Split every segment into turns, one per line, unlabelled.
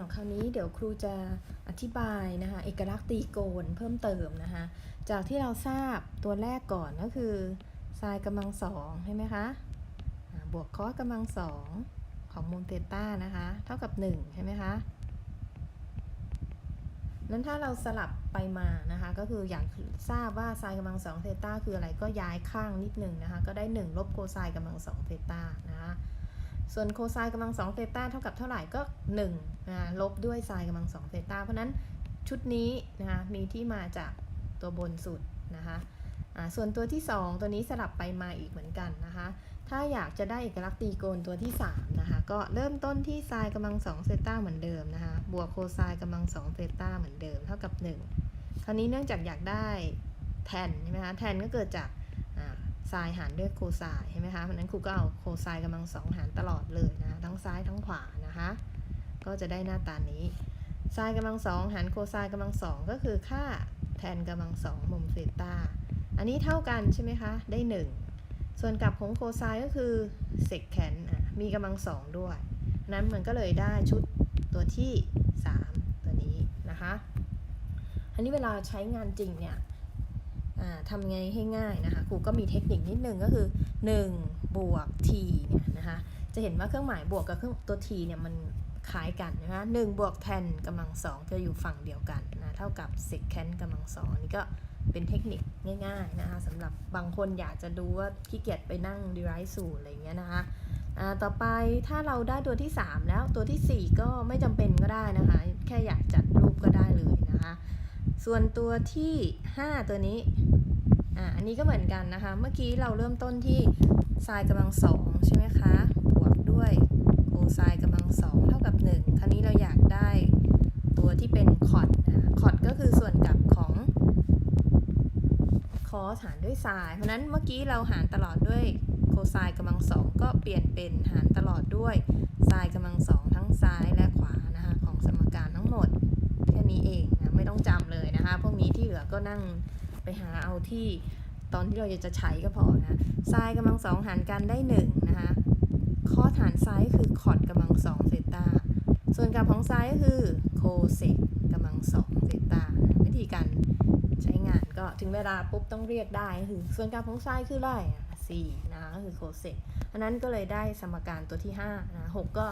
อาคราวนี้เดี๋ยวครูจะอธิบายนะคะเอกลักษณ์ตีโกนเพิ่มเติมนะคะจากที่เราทราบตัวแรกก่อนก็คือไซน์กำลังสองใช่ไหมคะบวกคอสกำลังสองของมุมเทต้านะคะเท่ากับ 1 ใช่ไหมคะนั้นถ้าเราสลับไปมานะคะ ก็คืออยากทราบว่าไซน์กำลังสองเทต้าคืออะไรก็ย้ายข้างนิดหนึ่งนะคะ ก็ได้ 1 ลบโคไซน์กำลังสองเทต้านะคะ ส่วนโคไซน์กำลัง2เทต้าเท่ากับเท่าไหร่ก็1นะลบด้วยไซน์กำลัง2เทต้าเพราะนั้นชุดนี้นะคะมีที่มาจากตัวบนสุดนะคะส่วนตัวที่ 2 ตัวนี้สลับไปมาอีกเหมือนกันนะคะถ้าอยากจะได้เอกลักษณ์ตีโกนตัวที่3นะคะก็เริ่มต้นที่ไซน์กำลัง2เซต้าเหมือนเดิมนะคะบวกโคไซน์กำลัง2เซต้าเหมือนเดิมเท่ากับ 1 คราวนี้เนื่องจากอยากได้แทนใช่ไหมคะแทนก็เกิดจาก ไซน์หารด้วยโคไซน์ใช่ไหมคะเพราะนั้นครูก็เอาโคไซน์กำลังสองหารตลอดเลยนะทั้งซ้ายทั้งขวานะคะ ก็จะได้หน้าตานี้ไซน์กำลังสองหารโคไซน์กำลังสองก็คือค่าแทนกำลังสองมุมเซตาอันนี้เท่ากันใช่ไหมคะได้ 1 ส่วนกลับของโคไซน์ก็คือเซกแคนมีกำลังสองด้วยนั้นมันก็เลยได้ชุดตัวที่ 3 ตัวนี้นะคะ อันนี้เวลาใช้งานจริงเนี่ย ทำไงให้ง่ายนะคะครูก็มีเทคนิคนิดนึงก็คือ 1 บวก t เนี่ยนะคะจะเห็นว่าเครื่องหมายบวกกับเครื่องตัว t เนี่ยมันคล้ายกันนะคะหนึ่งบวกแทนกำลังสองจะอยู่ฝั่งเดียวกันนะเท่ากับ secant กำลังสองนนี้ก็เป็นเทคนิคง่ายๆนะคะสำหรับบางคนอยากจะดูว่าขี้เกียจไปนั่ง derive สูตรอะไรเงี้ยนะคะอ่าต่อไปถ้าเราได้ตัวที่ 3 แล้วตัวทีสี่ 4 ก็ไม่จำเป็นก็ได้นะคะ แค่อยากจัดรูปก็ได้เลยนะคะ ส่วนตัวที่ 5 ตัวนี้ อ่าอันนี้ก็เหมือนกันนะคะ เมื่อกี้เราเริ่มต้นที่ไซน์กำลังสองใช่ไหมคะ บวกด้วยโคไซน์กำลังสองเท่ากับ 1 คราวนี้เราอยากได้ตัวที่เป็นคอร์ดนะคอร์ดก็คือส่วนกลับของคอสหารด้วยไซน์เพราะนั้นเมื่อกี้เราหารตลอดด้วยโคไซน์กำลังสองก็เปลี่ยนเป็นหารตลอดด้วยไซน์กำลังสองทั้งซ้ายและขวานะคะของสมการทั้งหมด แค่นี้เองนะไม่ต้องจำเลยนะคะ พวกนี้ที่เหลือก็นั่ง ไปหาเอาที่ตอนที่เราจะใช้ก็พอนะไซน์กำลังสองหารกันได้หนึ่งนะคะคอสหารไซน์คือคอร์ดกำลังสองเซตาส่วนกับของไซน์ก็คือโคเซกกำลังสองเซตาวิธีการใช้งานก็ถึงเวลาปุ๊บต้องเรียกได้คือ ส่วนกับของไซน์คือไร่สี่นะก็คือโคเซกอันนั้นก็เลยได้สมการตัวที่5นะหกก็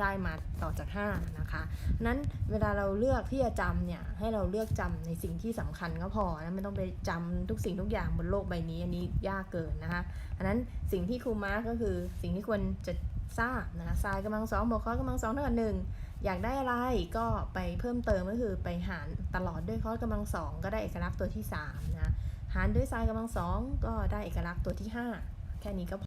ได้มาต่อจาก 5 นะคะ นั้นเวลาเราเลือกที่จะจำเนี่ย ให้เราเลือกจำในสิ่งที่สำคัญก็พอนะไม่ต้องไปจำทุกสิ่งทุกอย่างบนโลกใบนี้ อันนี้ยากเกินนะคะอันนั้นสิ่งที่ครูมาร์กก็คือสิ่งที่ควรจะทราบนะคะทรายกำลังสองบวกคอสกำลังสองเท่ากับหนึ่งอยากได้อะไรก็ไปเพิ่มเติมก็คือไปหารตลอดด้วยคอสกำลังสองก็ได้เอกลักษณ์ตัวที่3นะหารด้วยทรายกำลังสองก็ได้เอกลักษณ์ตัวที่ 5 แค่นี้ก็พอ